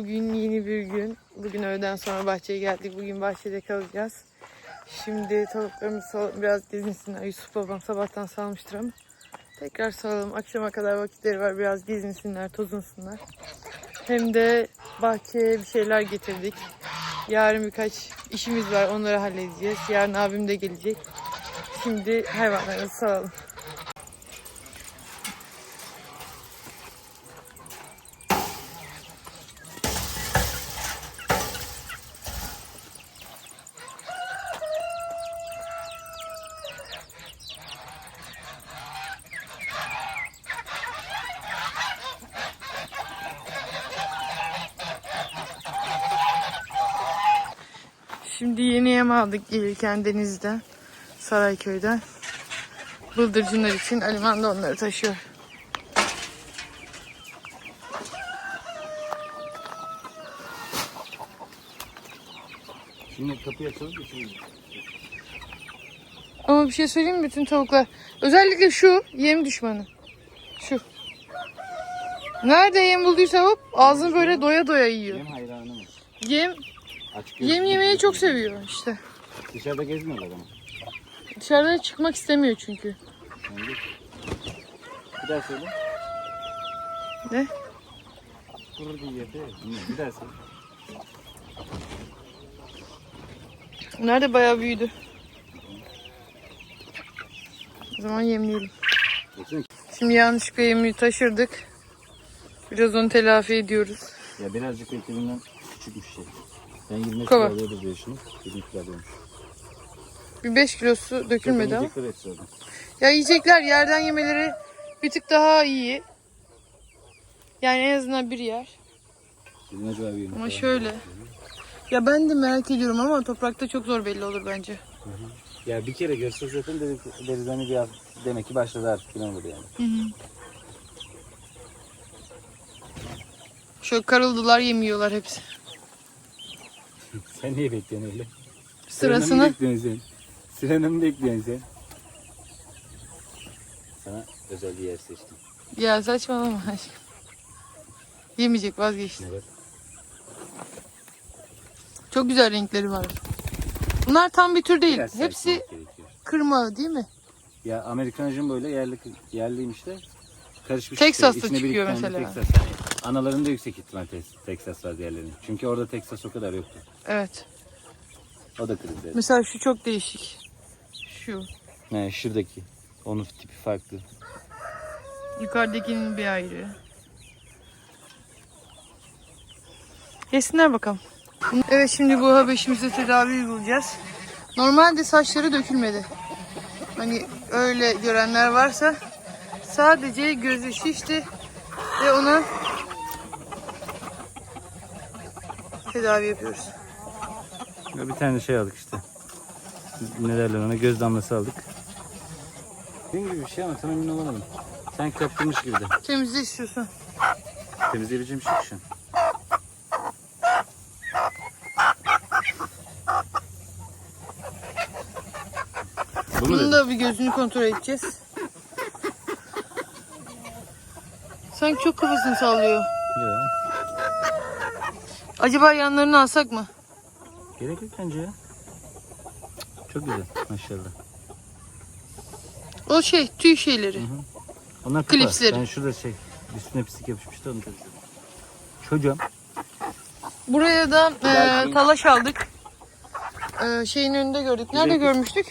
Bugün yeni bir gün. Bugün öğleden sonra bahçeye geldik. Bugün bahçede kalacağız. Şimdi tavuklarımızı. Biraz gezinsinler. Yusuf babam sabahtan salmıştır ama. Tekrar salalım. Akşama kadar vakitleri var. Biraz gezinsinler, tozunsunlar. Hem de bahçeye bir şeyler getirdik. Yarın birkaç işimiz var. Onları halledeceğiz. Yarın abim de gelecek. Şimdi hayvanlarımızı salalım. Şimdi yeni yem aldık gelirken denizden. Sarayköy'den. Bıldırcınlar için Aliman da onları taşıyor. Şimdi kapıyı açalım da şimdi. Ama bir şey söyleyeyim mi? Bütün tavuklar. Özellikle şu yem düşmanı. Şu. Nerede yem bulduysa hop ağzını böyle doya doya yiyor. Yem hayranı mı? Yem Yem yemeyi çok seviyor işte. Dışarıda gezmiyorlar ama. Dışarıda çıkmak istemiyor çünkü. Sen git. Bir daha söyle. Ne? Gurur bir yerde. Bir daha söyle. Bunlar da bayağı büyüdü. O zaman yemleyelim. Şimdi yanlışlıkla yemi taşırdık. Biraz onu telafi ediyoruz. Ya birazcık beklediğimden küçükmüş şey. Ben 25 Kova. kilo alıyordu diye şunu. 20 kilo alıyormuş. Bir 5 kilosu dökülmedi ama. Yiyecekler hepsi orada. Ya yiyecekler yerden yemeleri bir tık daha iyi. Yani en azından bir yer. Bizim acaba bir Ama şöyle. Ya ben de merak ediyorum ama toprakta çok zor belli olur bence. Ya bir kere görse zaten dedik, deriz hani bir hafta- demek ki başladı artık falan olur yani. Hı hı. Şöyle karıldılar yemiyorlar hepsi. Sen niye bekliyorsun öyle? Sırasını. bekliyorsun sen? Sıranı mı bekliyorsun sen? Sana özel bir yer seçtim. Ya saçmalama aşkım. Yemeyecek vazgeçti. Evet. Çok güzel renkleri var. Bunlar tam bir tür değil. Biraz Hepsi gerekiyor. kırma değil mi? Ya Amerikan jumbo ile yerli yerliymiş de karışmış. Texas'ta işte. İçine çıkıyor mesela. Texas. Analarında yüksek ihtimal Tex- Texas var diğerlerinin. Çünkü orada Texas o kadar yoktu. Evet. O da kriz dedi. Mesela şu çok değişik. Şu. Yani şuradaki. Onun tipi farklı. Yukarıdakinin bir ayrı. Yesinler bakalım. Evet şimdi bu habeşimize tedavi uygulayacağız. Normalde saçları dökülmedi. Hani öyle görenler varsa sadece gözü şişti ve ona tedavi yapıyoruz. Ya bir tane şey aldık işte. Ne derler ona? Göz damlası aldık. Dediğim gibi bir şey ama tam emin olamadım. Sen kaptırmış gibi de. Temizle istiyorsun. Temizleyebileceğim şey şu. Bu mu Bunun da bir gözünü kontrol edeceğiz. Sanki çok kafasını sallıyor. Ya. Acaba yanlarını alsak mı? Gerek yok bence ya. Çok güzel maşallah. O şey tüy şeyleri. Onlar kafa. Klipsleri. Ben şurada şey üstüne pislik yapışmıştı onu temizledim. Çocuğum. Buraya da e, talaş aldık. E, şeyin önünde gördük. Nerede Güzel. görmüştük?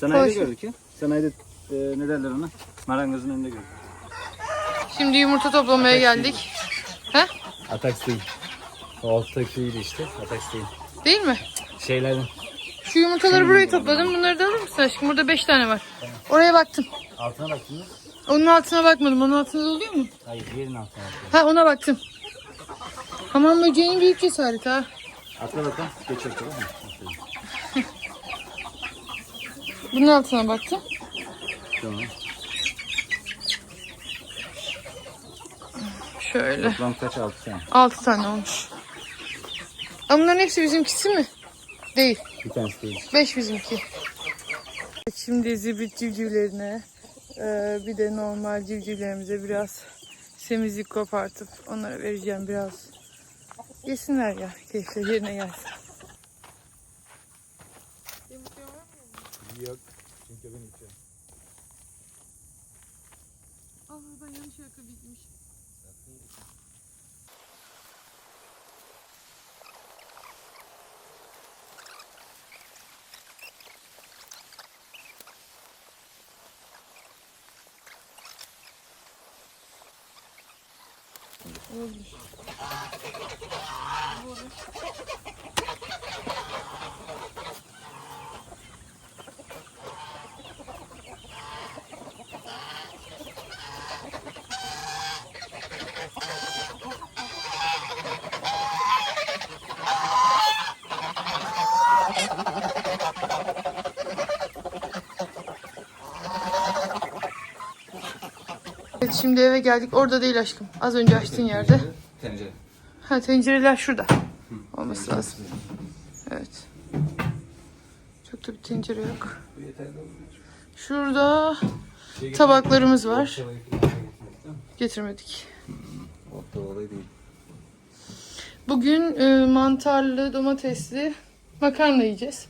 Sanayide Hoş. gördük ya. Sanayide e, ne derler ona? Marangozun önünde gördük. Şimdi yumurta toplamaya geldik. Atax değil. O alttakiydi işte. Atax değil. Değil mi? Şeylerden. Şu yumurtaları buraya topladım. Bunları da alır mısın aşkım? Burada 5 tane var. Oraya baktım. Altına baktın mı? Onun altına bakmadım. Onun altında da oluyor mu? Hayır diğerinin altına baktım. Ha ona baktım. Hamam böceğinin büyük cesareti ha. Atla bakalım. Geç bakalım. Bunun altına baktım. Tamam. Şöyle. Toplam kaç? Altı tane. 6 tane olmuş. Ama bunların hepsi bizimkisi mi? Değil. Bir tanesi değil. 5 bizimki. Şimdi zibrit civcivlerine e, bir de normal civcivlerimize biraz semizlik kopartıp onlara vereceğim biraz. Yesinler ya. Keyifleri yerine gelsin. Yok. Çünkü ben içiyorum. Aa ben yanlış yaka bitmiş. Olabilir. Evet şimdi eve geldik. Orada değil aşkım. Az önce açtığın yerde. Tencere. Ha tencereler şurada. Olması lazım. Evet. Çok da bir tencere yok. Şurada Şey tabaklarımız var. Getirmedik. Olay değil. Bugün e, mantarlı, domatesli makarna yiyeceğiz.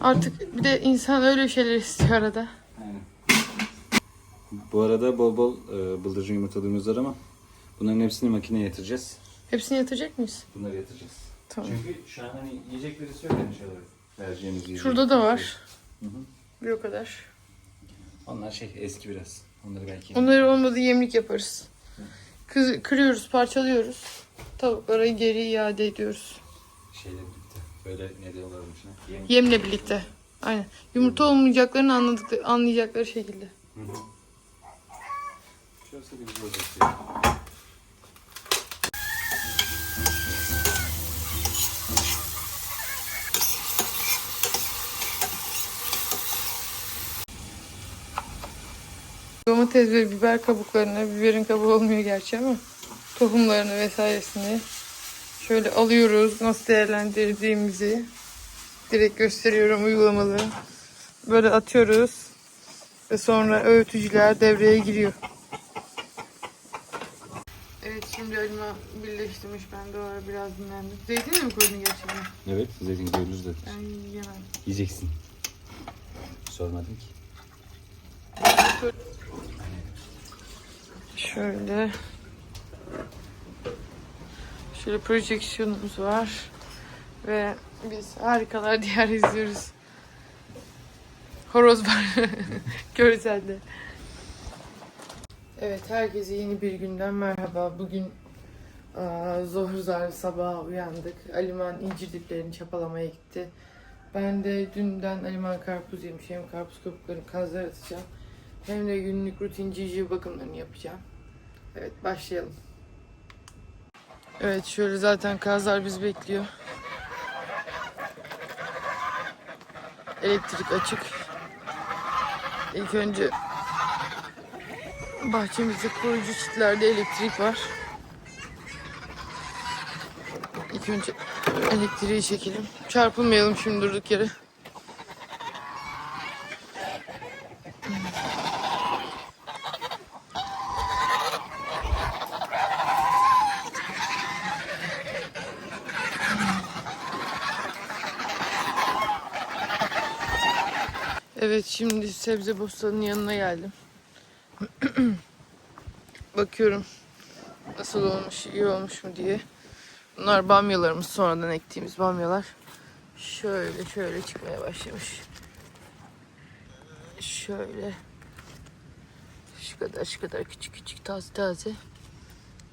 Artık bir de insan öyle şeyler istiyor arada. Bu arada bol bol e, bıldırcın yumurtalığımız var ama bunların hepsini makineye yatıracağız. Hepsini yatacak mıyız? Bunları yatıracağız. Tamam. Çünkü şu an hani yiyecek birisi yok yani şey olarak. Vereceğimiz yiyecek. Şurada da var. Hı hı. Bir o kadar. Onlar şey eski biraz. Onları belki. Onları olmadı yemlik yaparız. Kız, kırıyoruz, parçalıyoruz. Tavuklara geri iade ediyoruz. Şeyle birlikte. Böyle ne diyorlarmış ne? Yem. Yemle birlikte. Aynen. Yumurta olmayacaklarını anladık, anlayacakları şekilde. Hı hı. Ya. Domates ve biber kabuklarını, biberin kabuğu olmuyor gerçi ama tohumlarını vesairesini şöyle alıyoruz. Nasıl değerlendirdiğimizi direkt gösteriyorum uygulamalı. Böyle atıyoruz ve sonra öğütücüler devreye giriyor. Evet şimdi elma birleştirmiş. Ben de o ara biraz dinlendim. Zeytin de mi koydun gerçekten? Evet, zeytin görürüz de. Ben yiyemem. Yiyeceksin. Sormadım ki. Şöyle. Şöyle projeksiyonumuz var. Ve biz harikalar diyar izliyoruz. Horoz var. Görselde. Evet herkese yeni bir günden merhaba. Bugün aa, Zohrzar sabah uyandık. Aliman incir diplerini çapalamaya gitti. Ben de dünden Aliman karpuz yemiş. Hem karpuz kabuklarını kazlar atacağım. Hem de günlük rutin civciv bakımlarını yapacağım. Evet başlayalım. Evet şöyle zaten kazlar bizi bekliyor. Elektrik açık. İlk önce bahçemizde koruyucu çitlerde elektrik var. İlk önce elektriği çekelim. Çarpılmayalım şimdi durduk yere. Evet şimdi sebze bostanının yanına geldim. Bakıyorum nasıl olmuş, iyi olmuş mu diye. Bunlar bamyalarımız sonradan ektiğimiz bamyalar. Şöyle şöyle çıkmaya başlamış. Şöyle. Şu kadar şu kadar küçük küçük taze taze.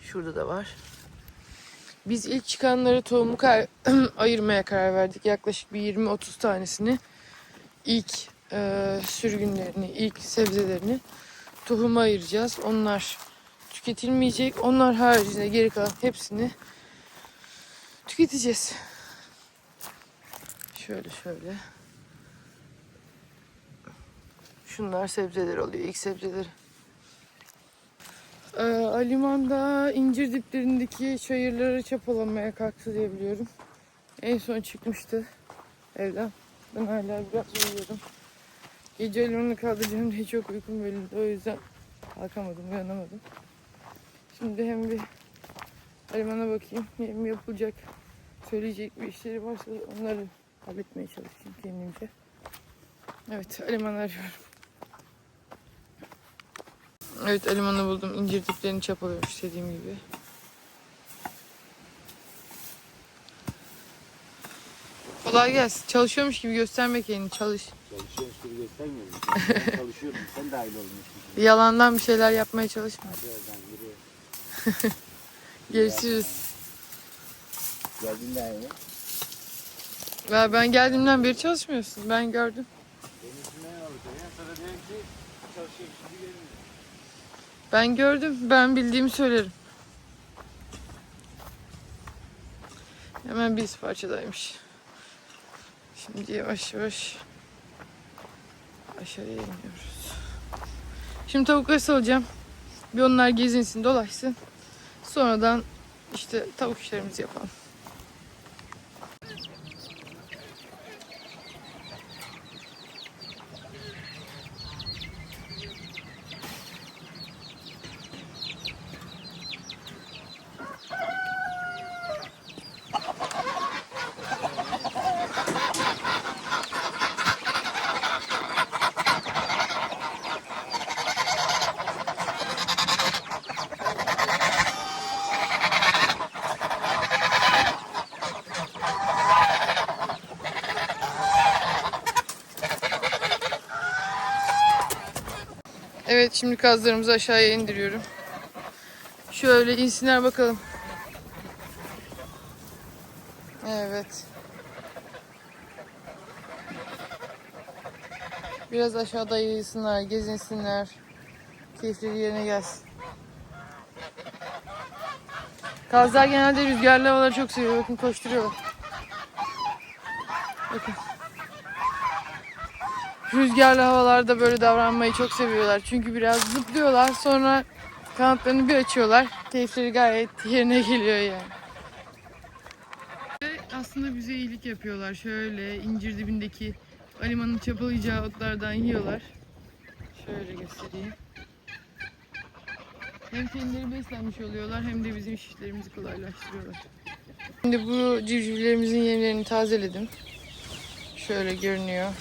Şurada da var. Biz ilk çıkanları tohumu ayırmaya karar verdik. Yaklaşık bir 20-30 tanesini ilk e, sürgünlerini, ilk sebzelerini tohuma ayıracağız. Onlar tüketilmeyecek. Onlar haricinde geri kalan hepsini tüketeceğiz. Şöyle şöyle. Şunlar sebzeler oluyor. ilk sebzeleri. Ee, Aliman'da incir diplerindeki çayırları çapalamaya kalktı diye biliyorum. En son çıkmıştı evden. Ben hala biraz uyuyorum. Gece Aliman'ı kaldıracağım diye çok uykum bölündü. O yüzden Kalkamadım, uyanamadım. Şimdi hem bir Aliman'a bakayım. Hem yapılacak, söyleyecek bir işleri varsa onları halletmeye çalışayım kendimce. Evet, Aliman'ı arıyorum. Evet, Aliman'ı buldum. İncir diplerini çapalıyormuş dediğim gibi. Kolay gelsin. Çalışıyormuş gibi gösterme kendini. Çalış. Çalışıyormuş gibi göstermiyorum. Ben çalışıyorum. Sen dahil olmuşsun. Yalandan bir şeyler yapmaya çalışma. Hadi oradan yürü. Görüşürüz. Geldin yeni. Ya ben geldiğimden beri çalışmıyorsun. Ben gördüm. Oldu? Ya diyorum ki. Ben gördüm. Ben bildiğimi söylerim. Hemen bir parçadaymış. Şimdi yavaş yavaş aşağıya iniyoruz. Şimdi tavukları salacağım. Bir onlar gezinsin, dolaşsın. Sonradan işte tavuk işlerimizi yapalım. Evet şimdi kazlarımızı aşağıya indiriyorum. Şöyle insinler bakalım. Evet. Biraz aşağıda yayılsınlar, gezinsinler. Keyifleri yerine gelsin. Kazlar genelde rüzgarlı havaları çok seviyor. Bakın koşturuyorlar. Bakın. Rüzgarlı havalarda böyle davranmayı çok seviyorlar. Çünkü biraz zıplıyorlar. Sonra kanatlarını bir açıyorlar. Keyifleri gayet yerine geliyor yani. Ve Aslında bize iyilik yapıyorlar. Şöyle incir dibindeki alimanın çapalayacağı otlardan yiyorlar. Şöyle göstereyim. Hem kendileri beslenmiş oluyorlar hem de bizim işlerimizi kolaylaştırıyorlar. Şimdi bu civcivlerimizin yemlerini tazeledim. Şöyle görünüyor.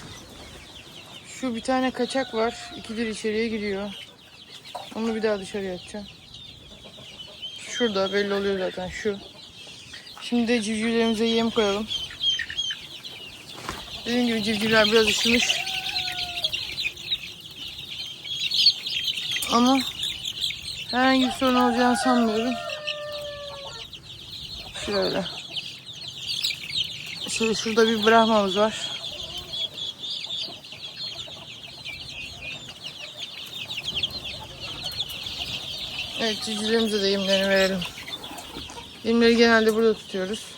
Şu bir tane kaçak var. İkidir içeriye giriyor. Onu bir daha dışarıya atacağım. Şurada belli oluyor zaten şu. Şimdi de civcivlerimize yem koyalım. Dediğim gibi civcivler biraz üşümüş. Ama herhangi bir sorun olacağını sanmıyorum. Şöyle. Şöyle şurada bir brahmamız var. Evet civcivlerimize de yemlerini verelim. Yemleri genelde burada tutuyoruz.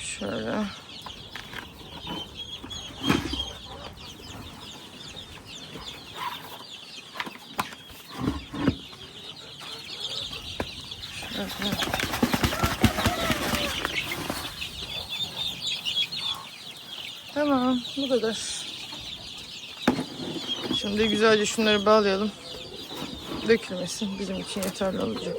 Şöyle. Şöyle. Tamam, bu kadar. Şimdi güzelce şunları bağlayalım. Dökülmesin. Bizim için yeterli olacak.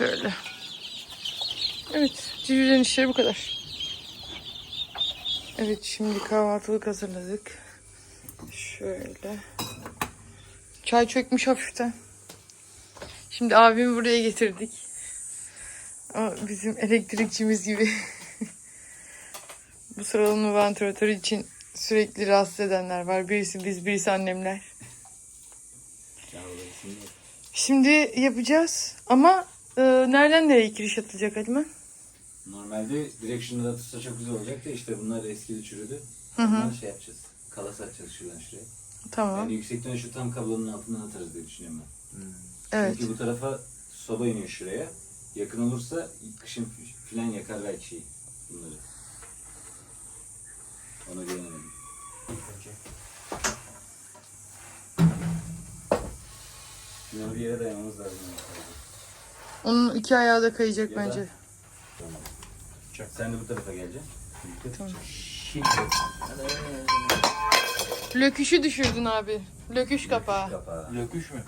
Şöyle. Evet, işleri bu kadar. Evet, şimdi kahvaltılık hazırladık. Şöyle. Çay çökmüş hafiften. Şimdi abimi buraya getirdik. O bizim elektrikçimiz gibi. bu sıralama vantilatörü için sürekli rahatsız edenler var. Birisi biz, birisi annemler. Şimdi yapacağız ama e, nereden nereye giriş atılacak Aliman? Normalde direkt şunu da tutsa çok güzel olacak da işte bunlar eskidi çürüdü. Hı hı. Bundan şey yapacağız. Kalas atacağız şuradan şuraya. Tamam. Yani yüksekten şu tam kablonun altından atarız diye düşünüyorum ben. Evet. Çünkü bu tarafa soba iniyor şuraya. Yakın olursa kışın filan yakar belki şeyi bunları. Ona güvenemedim. Şimdi bir yere dayanmamız lazım. Onun iki ayağı da kayacak Ya da- bence. Tamam. Sen de bu tarafa geleceksin. Tamam. Şimdi. Löküşü düşürdün abi. Löküş kapağı. Kapağı. Löküş mü?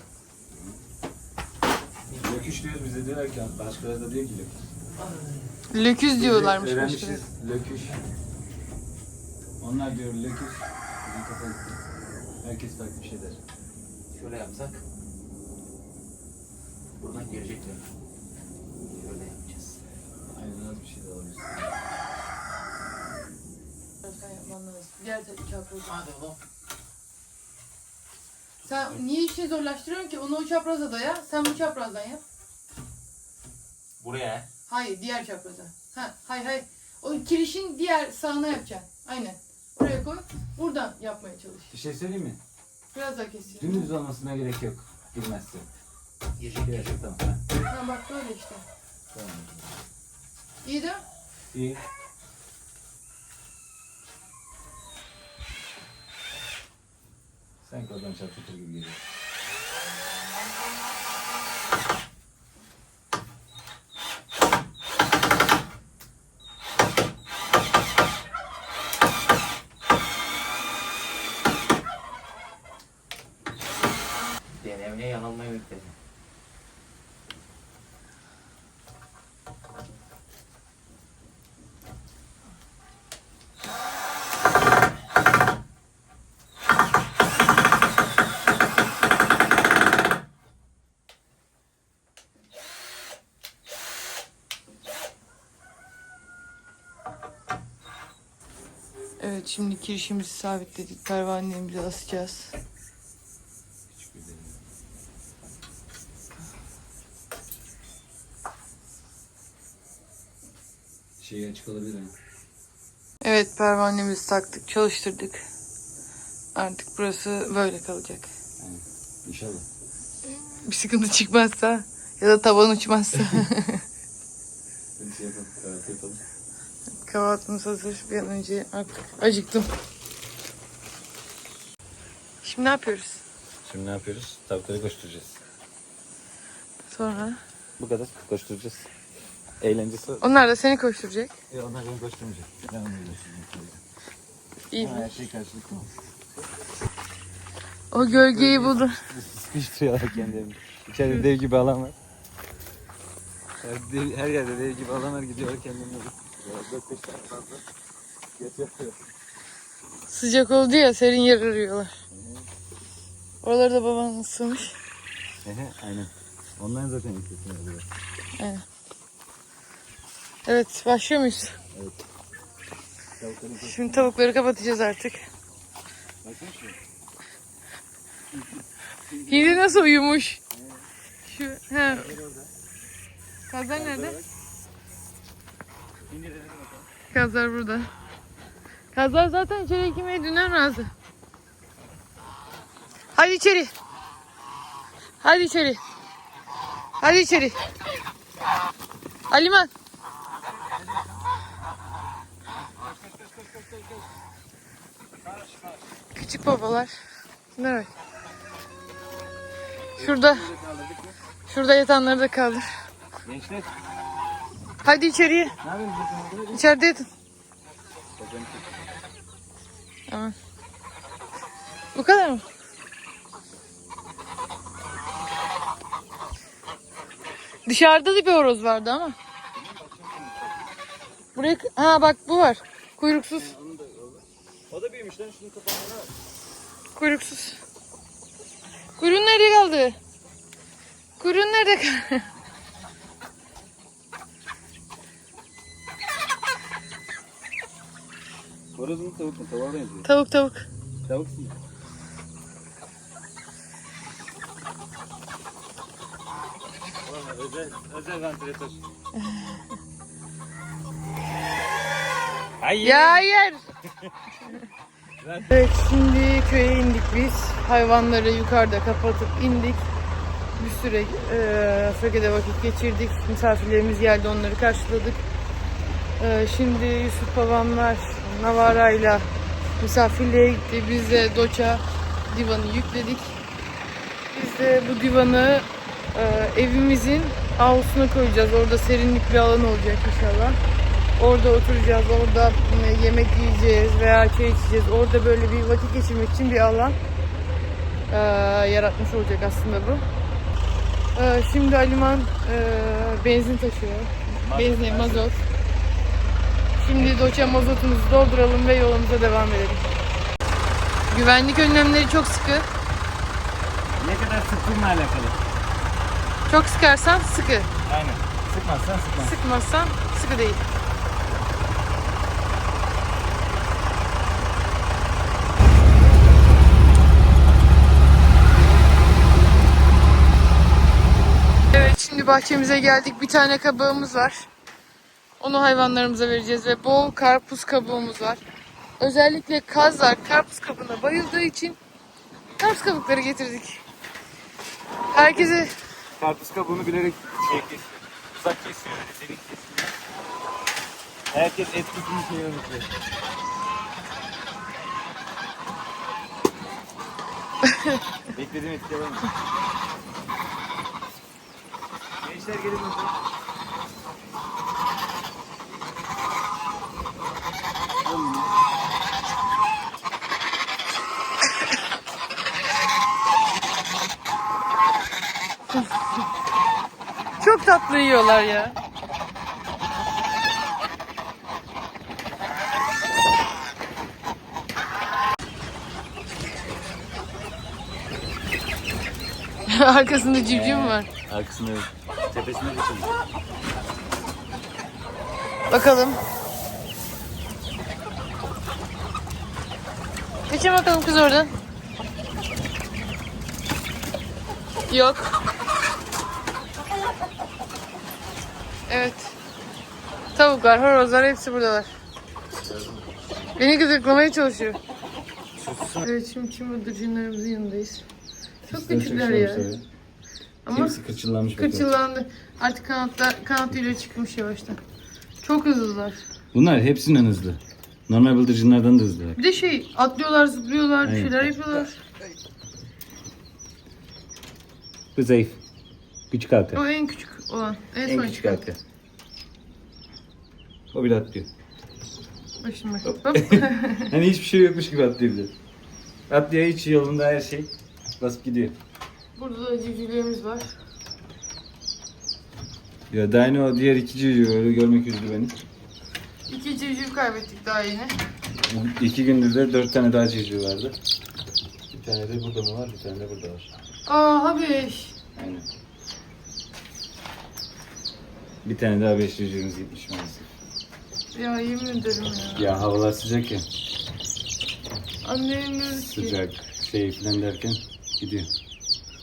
Löküş diyoruz bize diyorlar ki başkaları da diyor ki löküş. Löküz diyorlarmış Öğrenmişiz başkaları. löküş. Onlar diyor löküş. Bizim kafa gitti. Herkes farklı bir şey der. Şöyle yapsak. Buradan girecekler. Şöyle yapacağız. Aynen az bir şey de olabilir. Diğer çapraz. Hadi oğlum. Sen niye işi zorlaştırıyorsun ki? Onu o çapraza daya. Sen bu çaprazdan yap. Buraya. Hayır diğer çapraza. Ha, hayır hayır. O kirişin diğer sağına yapacaksın. Aynen. Oraya koy. Buradan yapmaya çalış. Bir şey söyleyeyim mi? Biraz daha kesiyor. Dümdüz olmasına gerek yok. Girmezse. Girecek Gerçek girecek. tamam. Ha, Ha bak böyle işte. İyi de İyi. Sanki oradan çarpıtır gibi geliyor. Evet şimdi kirişimizi sabitledik. Pervanelerimizi asacağız. Şeyi açık olabilir mi? Evet pervanemizi taktık, çalıştırdık. Artık burası böyle kalacak. İnşallah. Bir sıkıntı çıkmazsa ya da tavan uçmazsa. Şey yapalım. Kahvaltı yapalım. Kahvaltımız hazır. Bir an önce artık acıktım. Şimdi ne yapıyoruz? Şimdi ne yapıyoruz? Tavukları koşturacağız. Sonra? Bu kadar koşturacağız. Eğlencesi Onlar da seni koşturacak. Ya onlar beni koşturmayacak. Ben onu koşturmayacağım. İyi Her mi? şey karşılıklı mı? O gölgeyi buldu. Sıkıştırıyorlar kendilerini. İçeride dev gibi alan var. Her, her yerde dev gibi alanlar gidiyorlar kendilerini. Sıcak oldu ya serin yer arıyorlar. Oraları da baban ısırmış. Ehe, aynen. Onların zaten yüksekliğini alıyor. Evet başlıyor muyuz? Tavukların Şimdi tavukları kapatacağız artık. Hindi nasıl uyumuş? Şu he. Kazlar nerede? Kazlar burada. Kazlar zaten içeri girmeye dünden razı. Hadi içeri. Hadi içeri. Hadi içeri. Aliman. Küçük babalar. Şunlara bak. Şurada. Şurada yatanları da kaldır. Gençler Hadi içeriye. ne yapıyorsunuz? İçeride yatın. Tamam. Bu kadar mı? Dışarıda da bir horoz vardı ama. Buraya ha bak bu var. Kuyruksuz. O da büyümüş lan şunun kapanları var. Kuyruksuz. Kuyruğun nerede kaldı? Kuyruğun nerede kaldı? Horozun tavuk mu? Tavuğa benziyor. tavuk tavuk. Tavuksun. özel, özel vantilatör. Hayır. Ya hayır. evet şimdi köye indik biz. Hayvanları yukarıda kapatıp indik. bir süre e, Söke'de vakit geçirdik. Misafirlerimiz geldi onları karşıladık. E, şimdi Yusuf babamlar Navara'yla misafirliğe gitti. Biz de Doça divanı yükledik. Biz de bu divanı e, evimizin avlusuna koyacağız. Orada serinlik bir alan olacak inşallah. Orada oturacağız, orada e, yemek yiyeceğiz veya çay içeceğiz. Orada böyle bir vakit geçirmek için bir alan e, yaratmış olacak aslında bu. E, şimdi Aliman e, benzin taşıyor. Benzin, mazot. Şimdi Doça mazotumuzu dolduralım ve yolumuza devam edelim. Güvenlik önlemleri çok sıkı. Ne kadar sıktığınla alakalı. Çok sıkarsan sıkı. Aynen. Sıkmazsan sıkmaz. Sıkmazsan sıkı değil. Evet şimdi bahçemize geldik. Bir tane kabağımız var. Onu hayvanlarımıza vereceğiz ve bol karpuz kabuğumuz var. Özellikle kazlar karpuz kabuğuna bayıldığı için karpuz kabukları getirdik. Herkese Karpuz kabuğunu bilerek şey kesiyor. Uzak kesiyor. öyle Delik kesiyor. Herkes et tutunu şey unutuyor. Beklediğim etki. Gençler gelin çok tatlı yiyorlar ya. Arkasında civciv mi var? Arkasında yok. Tepesinde bir şey. Bakalım. Geçin bakalım kız oradan. Yok. Evet. Tavuklar, horozlar hepsi buradalar. Beni gıdıklamaya çalışıyor. Evet şimdi çim bıldırcınlarımızın yanındayız. Çok küçükler ya. Ama Kimisi kırçıllanmış kırçıllandı. Artık kanatlar, kanatıyla çıkmış yavaştan. Çok hızlılar. Bunlar hepsinden hızlı. Normal bıldırcınlardan da hızlı. Bir de şey atlıyorlar, zıplıyorlar, bir Aynen. şeyler yapıyorlar. Bu zayıf. Küçük halka. O en küçük olan. En, En son küçük çıkan. halka. O bile atlıyor. Bak şimdi bak. Hop. Hani hiçbir şey yokmuş gibi atlıyor bir de. Atlıyor hiç yolunda her şey. Basıp gidiyor. Burada da civcivlerimiz var. Ya daha ne o diğer iki civciv öyle görmek üzdü beni. İki civciv kaybettik daha yeni. İki gündür de dört tane daha civciv vardı. Bir tane de burada mı var, bir tane de burada var. Aa habeş. Aynen. Bir tane daha beş civcivimiz gitmiş maalesef. Ya yemin ederim ya. Ya havalar sıcak ya. Anlayamıyoruz ki. Sıcak şey filan derken gidiyor.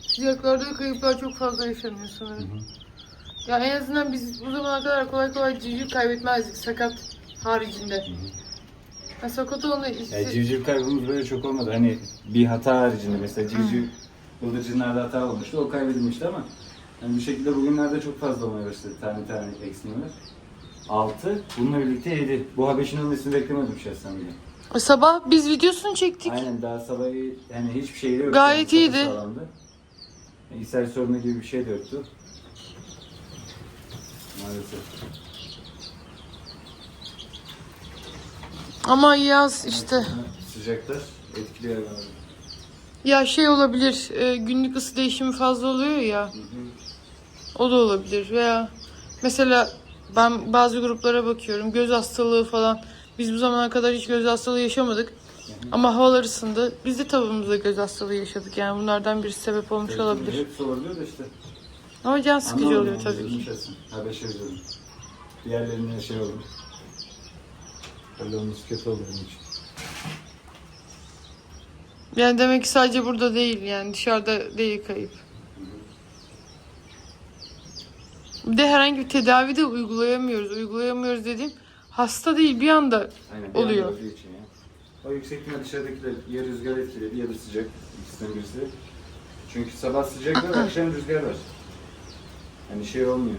Sıcaklarda kayıplar çok fazla yaşanıyor sanırım. Ya en azından biz bu zamana kadar kolay kolay civciv kaybetmezdik sakat haricinde. Ya sakat olanı Ya işte... civciv kaybımız böyle çok olmadı. Hani bir hata haricinde mesela civciv bıldırcınlarda hata olmuştu. O kaybedilmişti ama yani bu şekilde bugünlerde çok fazla olmaya başladı. Tane tane eksilmeler. 6. Bununla birlikte 7. Bu Habeş'in olmasını beklemedim şahsen bile. Sabah biz videosunu çektik. Aynen daha sabah yani hiçbir şey de yoktu. Gayet Yani iyiydi. sağlamdı. Yani ishal sorunu gibi bir şey de yoktu. Maalesef. Ama yaz işte. Sıcaklar etkiliyor. Ya şey olabilir, e, günlük ısı değişimi fazla oluyor ya. O da olabilir veya mesela ben bazı gruplara bakıyorum göz hastalığı falan. Biz bu zamana kadar hiç göz hastalığı yaşamadık. Ama havalar ısındı. Biz de tavuğumuzda göz hastalığı yaşadık. Yani bunlardan birisi sebep olmuş olabilir. Hepsi olabiliyor da işte. Ama can sıkıcı Anlamadım oluyor tabii ki. Habeşe üzüldüm. Diğerlerine şey oldu. Öyle olması kötü oldu benim için. Yani demek ki sadece burada değil yani dışarıda değil kayıp. Bir de herhangi bir tedavi de uygulayamıyoruz. Uygulayamıyoruz dediğim hasta değil bir anda Aynen, bir Oluyor. anda olduğu için ya. O yüksek ihtimal dışarıdakiler ya rüzgar etkiledi ya da sıcak. İkisinden birisi. Çünkü sabah sıcak var, akşam rüzgar var. Hani şey olmuyor.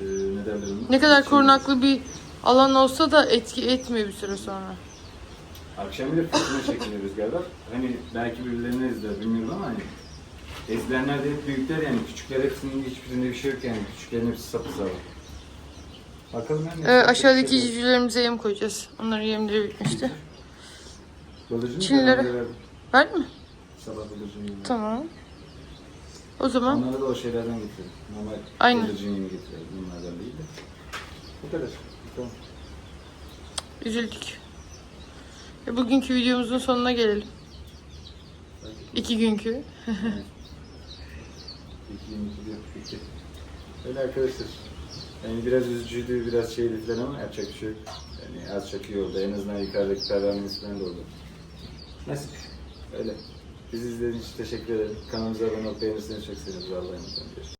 Ee, ne derler ona? Ne kadar Şey- korunaklı bir alan olsa da etki etmiyor bir süre sonra. Akşam bir de fırtına şeklinde rüzgar var. Hani belki birilerine ezdiler bilmiyorum ama hani ezilenler de hep büyükler yani küçükler hepsinin hiçbirinde bir şey yok yani küçüklerin hepsi sapısağlam. Bakalım ben Ee, aşağıdaki civcivlerimize yem koyacağız. Onların yemleri bitmişti. Bıldırcın Çinlilere-. Var mı? Sabah bıldırcın yemi. Tamam. O zaman Onlara da o şeylerden getirelim. Normal Aynen. bıldırcın yemi getirelim. Bunlardan değil de. Bu kadar. Üzüldük. E, bugünkü videomuzun sonuna gelelim. İki günkü. Öyle arkadaşlar. Yani biraz üzücüydü, biraz şeydi falan ama yapacak bir şey yok. Yani az çok iyi oldu. En azından yukarıdaki pervanemiz falan da oldu. Nasip. Öyle. Bizi izlediğiniz için teşekkür ederim. Kanalımıza abone olup beğenirseniz çok seviniriz. Allah'a emanet olun.